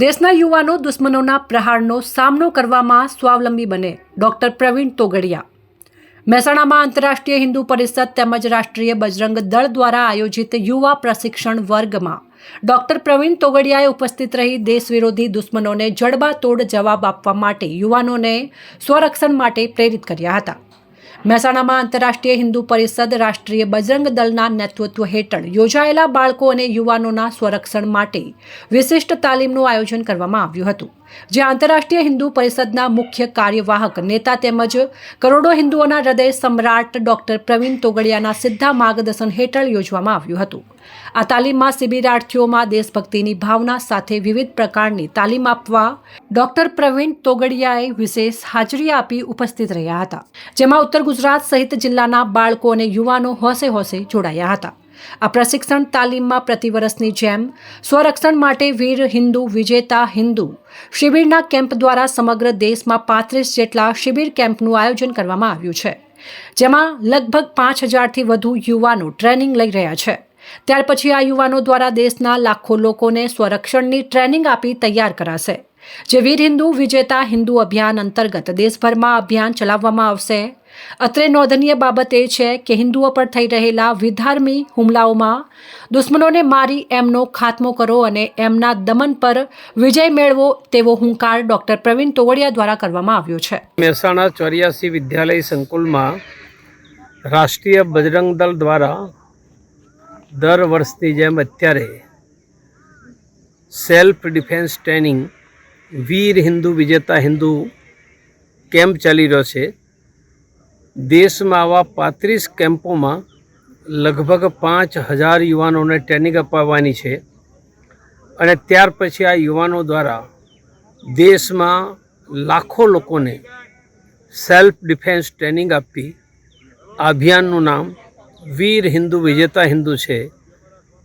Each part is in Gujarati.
દેશના યુવાનો દુશ્મનોના પ્રહારનો સામનો કરવામાં સ્વાવલંબી બને. ડોક્ટર પ્રવીણ તોગડિયા. મહેસાણામાં આંતરરાષ્ટ્રીય હિન્દુ પરિષદ તેમજ રાષ્ટ્રીય બજરંગ દળ દ્વારા આયોજિત યુવા પ્રશિક્ષણ વર્ગમાં ડોક્ટર પ્રવીણ તોગડિયાએ ઉપસ્થિત રહી દેશ વિરોધી દુશ્મનોને જડબાતોડ જવાબ આપવા માટે યુવાનોને સ્વરક્ષણ માટે પ્રેરિત કર્યા હતા. મહેસાણામાં આંતરરાષ્ટ્રીય હિન્દુ પરિષદ રાષ્ટ્રીય બજરંગ દળના નેતૃત્વ હેઠળ યોજાયેલા બાળકો અને યુવાનોના સ્વરક્ષણ માટે વિશિષ્ટ તાલીમનું આયોજન કરવામાં આવ્યું હતું. જે આંતરરાષ્ટ્રીય હિન્દુ પરિષદના મુખ્ય કાર્યવાહક નેતા તેમજ કરોડો હિન્દુઓના હૃદય સમ્રાટ ડોક્ટર પ્રવીણ તોગડિયાના સીધા માર્ગદર્શન હેઠળ યોજવામાં આવ્યું હતું. આ તાલીમમાં શિબિરાર્થીઓમાં દેશભક્તિની ભાવના સાથે વિવિધ પ્રકારની તાલીમ આપવા ડોક્ટર પ્રવીણ તોગડિયાએ વિશેષ હાજરી આપી ઉપસ્થિત રહ્યા હતા, જેમાં ઉત્તર ગુજરાત સહિત જિલ્લાના બાળકો અને યુવાનો હોંશે હોંશે જોડાયા હતા. આ પ્રશિક્ષણ તાલીમમાં પ્રતિવર્ષની જેમ સ્વરક્ષણ માટે વીર હિન્દુ વિજેતા હિન્દુ શિબિરના કેમ્પ દ્વારા સમગ્ર દેશમાં પાંત્રીસ જેટલા શિબિર કેમ્પનું આયોજન કરવામાં આવ્યું છે, જેમાં લગભગ પાંચ હજારથી વધુ યુવાનો ટ્રેનિંગ લઈ રહ્યા છે. ત્યાર પછી આ યુવાનો દ્વારા દેશના લાખો લોકોને સ્વરક્ષણની ટ્રેનિંગ આપી તૈયાર કરાશે. જે વીર હિન્દુ વિજેતા હિન્દુ અભિયાન અંતર્ગત દેશભરમાં અભિયાન ચલાવવામાં આવશે અત્રે નોંધનીય બાબત એ છે કે હિન્દુઓ પર થઈ રહેલા વિધાર્મી હુમલાઓમાં દુશ્મનોને મારી એમનો ખાત્મો કરો અને એમના દમન પર વિજય મેળવો તેવો હુંકાર ડોક્ટર પ્રવીણ તોવડિયા દ્વારા કરવામાં આવ્યો છે. મહેસાણા ચોર્યાસી વિદ્યાલય સંકુલમાં રાષ્ટ્રીય બજરંગ દળ દ્વારા દર વર્ષની જેમ અત્યારે સેલ્ફ ડિફેન્સ ટ્રેનિંગ વીર હિન્દુ વિજેતા હિન્દુ કેમ્પ ચાલી રહ્યો છે. દેશમાં આવા પાંત્રીસ કેમ્પોમાં લગભગ પાંચ હજાર યુવાનોને ટ્રેનિંગ અપાવવાની છે. અને ત્યાર પછી આ યુવાનો દ્વારા દેશમાં લાખો લોકોને સેલ્ફ ડિફેન્સ ટ્રેનિંગ આપી. આ અભિયાનનું નામ વીર હિન્દુ વિજેતા હિન્દુ છે.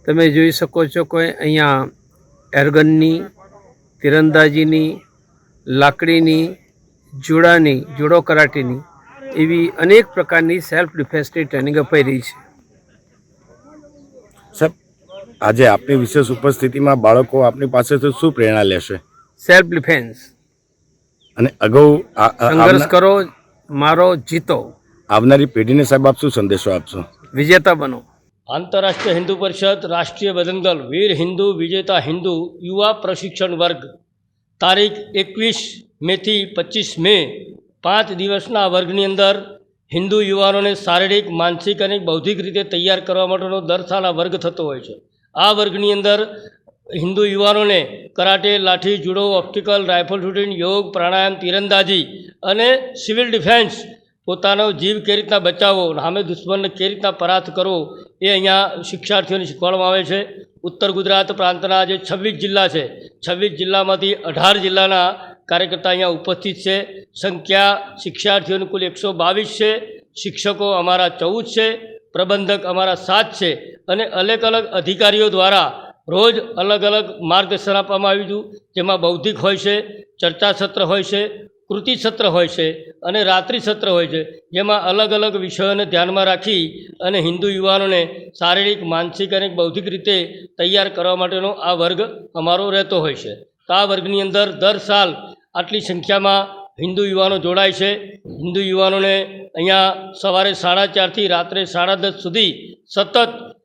તમે જોઈ શકો છો કે અહીંયા એરગનની, તીરંદાજીની, લાકડીની, જુડાની, જુડો કરાટીની એવી અનેક પ્રકારની સેલ્ફ ડિફેન્સની ટ્રેનિંગ અપાઈ રહી છે. સાહેબ આજે આપની વિશેષ ઉપસ્થિતિમાં બાળકો આપની પાસેથી શું પ્રેરણા લેશે? સેલ્ફ ડિફેન્સ અને અગાઉ સંઘર્ષ કરો મારો જીતો. આવનારી પેઢીને સાહેબ આપ શું સંદેશો આપશો? વિજેતા બનો. આંતરરાષ્ટ્રીય હિન્દુ પરિષદ રાષ્ટ્રીય બજરંગ દળ વીર હિન્દુ વિજેતા હિન્દુ યુવા પ્રશિક્ષણ વર્ગ. તારીખ એકવીસ મેથી પચીસ મે પાંચ દિવસના વર્ગની અંદર હિન્દુ યુવાનોને શારીરિક, માનસિક અને બૌદ્ધિક રીતે તૈયાર કરવા માટેનો દર સાલ વર્ગ થતો હોય છે. આ વર્ગની અંદર હિન્દુ યુવાનોને કરાટે, લાઠી, જુડો, ઓપ્ટિકલ રાઇફલ શૂટિંગ, યોગ, પ્રાણાયામ, તીરંદાજી અને સિવિલ ડિફેન્સ પોતાનો જીવ કેવી રીતના બચાવવો સામે દુશ્મનને કેવી રીતના પરાસ્ત કરવો એ અહીંયા શિક્ષાર્થીઓને શીખવાડવામાં આવે છે. ઉત્તર ગુજરાત પ્રાંતના જે છવ્વીસ જિલ્લા છે, છવ્વીસ જિલ્લામાંથી અઢાર જિલ્લાના કાર્યકર્તા અહીંયા ઉપસ્થિત છે. સંખ્યા શિક્ષાર્થીઓની કુલ એકસો બાવીસ છે. શિક્ષકો અમારા ચૌદ છે. પ્રબંધક અમારા સાત છે. અને અલગ અલગ અધિકારીઓ દ્વારા રોજ અલગ અલગ માર્ગદર્શન આપવામાં આવ્યું હતું. જેમાં બૌદ્ધિક હોય છે, ચર્ચા સત્ર હોય છે, કૃતિ સત્ર હોય છે અને રાત્રિ સત્ર હોય છે. જેમાં અલગ અલગ વિષયોને ધ્યાનમાં રાખી અને હિન્દુ યુવાનોને શારીરિક, માનસિક અને બૌદ્ધિક રીતે તૈયાર કરવા માટેનો આ વર્ગ અમારો રહેતો હોય છે. તો આ વર્ગની અંદર દર સાલ આટલી સંખ્યામાં હિન્દુ યુવાનો જોડાય છે. હિન્દુ યુવાનોને અહીંયા સવારે સાડા ચારથી રાત્રે સાડા દસ સુધી સતત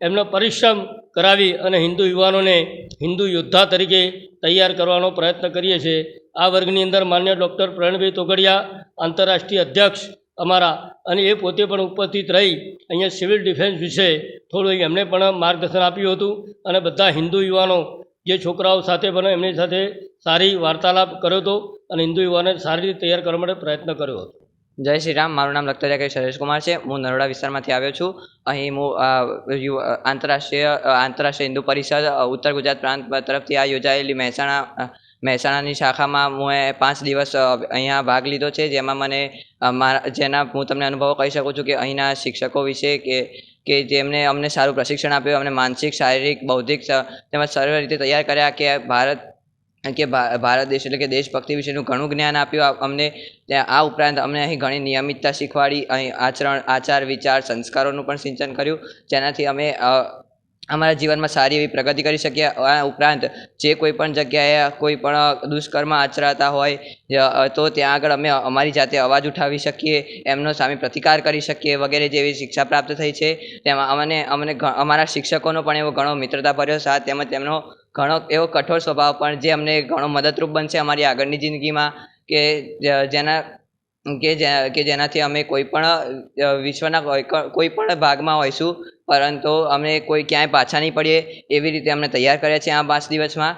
એમનો પરિશ્રમ કરાવી અને હિન્દુ યુવાનોને હિન્દુ યોદ્ધા તરીકે તૈયાર કરવાનો પ્રયત્ન કરીએ છીએ. આ વર્ગની અંદર માન્ય ડૉક્ટર પ્રવીણભાઈ તોગડિયા, આંતરરાષ્ટ્રીય અધ્યક્ષ અમારા અને એ પોતે પણ ઉપસ્થિત રહી અહીંયા સિવિલ ડિફેન્સ વિશે થોડું એમણે પણ માર્ગદર્શન આપ્યું હતું અને બધા હિન્દુ યુવાનો જે છોકરાઓ સાથે પણ એમની સાથે સારી વાર્તાલાપ કર્યો હતો અને હિન્દુ યુવાને સારી રીતે તૈયાર કરવા માટે પ્રયત્ન કર્યો હતો. જય શ્રી રામ, મારું નામ લખતરિયા કે શરેશ કુમાર છે. હું નરોડા વિસ્તારમાંથી આવ્યો છું. અહીં હું આંતરરાષ્ટ્રીય આંતરરાષ્ટ્રીય હિન્દુ પરિષદ ઉત્તર ગુજરાત પ્રાંત તરફથી આ યોજાયેલી મહેસાણા મહેસાણાની શાખામાં હું પાંચ દિવસ અહીંયા ભાગ લીધો છે. જેમાં મને મારા, જેના હું તમને અનુભવો કહી શકું છું કે અહીંના શિક્ષકો વિશે કે કે જેમને અમને સારું પ્રશિક્ષણ આપ્યું, અમને માનસિક, શારીરિક, બૌદ્ધિક તેમજ સર્વ રીતે તૈયાર કર્યા કે ભારત કે ભારત દેશ એટલે કે દેશભક્તિ વિશેનું ઘણું જ્ઞાન આપ્યું. અમને આ ઉપરાંત અમને અહીં ઘણી નિયમિતતા શીખવાડી, અહીં આચરણ, આચાર, વિચાર, સંસ્કારોનું પણ સિંચન કર્યું. જેનાથી અમે અમારા જીવનમાં સારી એવી પ્રગતિ કરી શકીએ આ ઉપરાંત જે કોઈ પણ જગ્યાએ કોઈ પણ દુષ્કર્મ આચરાતા હોય તો ત્યાં આગળ અમે અમારી જાતે અવાજ ઉઠાવી શકીએ, એમનો સામે પ્રતિકાર કરી શકીએ વગેરે જેવી શિક્ષા પ્રાપ્ત થઈ છે. તેમાં અમને અમને અમારા શિક્ષકોનો પણ એવો ઘણો મિત્રતાભર્યો સાથ, તેમજ તેમનો ઘણો એવો કઠોર સ્વભાવ પણ જે અમને ઘણો મદદરૂપ બનશે અમારી આગળની જિંદગીમાં કે જેના, કે કે જેનાથી અમે કોઈ પણ વિશ્વના કોઈ પણ ભાગમાં હોઈશું. પરંતુ અમે કોઈ ક્યાંય પાછા નહીં પડીએ એવી રીતે અમને તૈયાર કર્યા છે આ પાંચ દિવસમાં.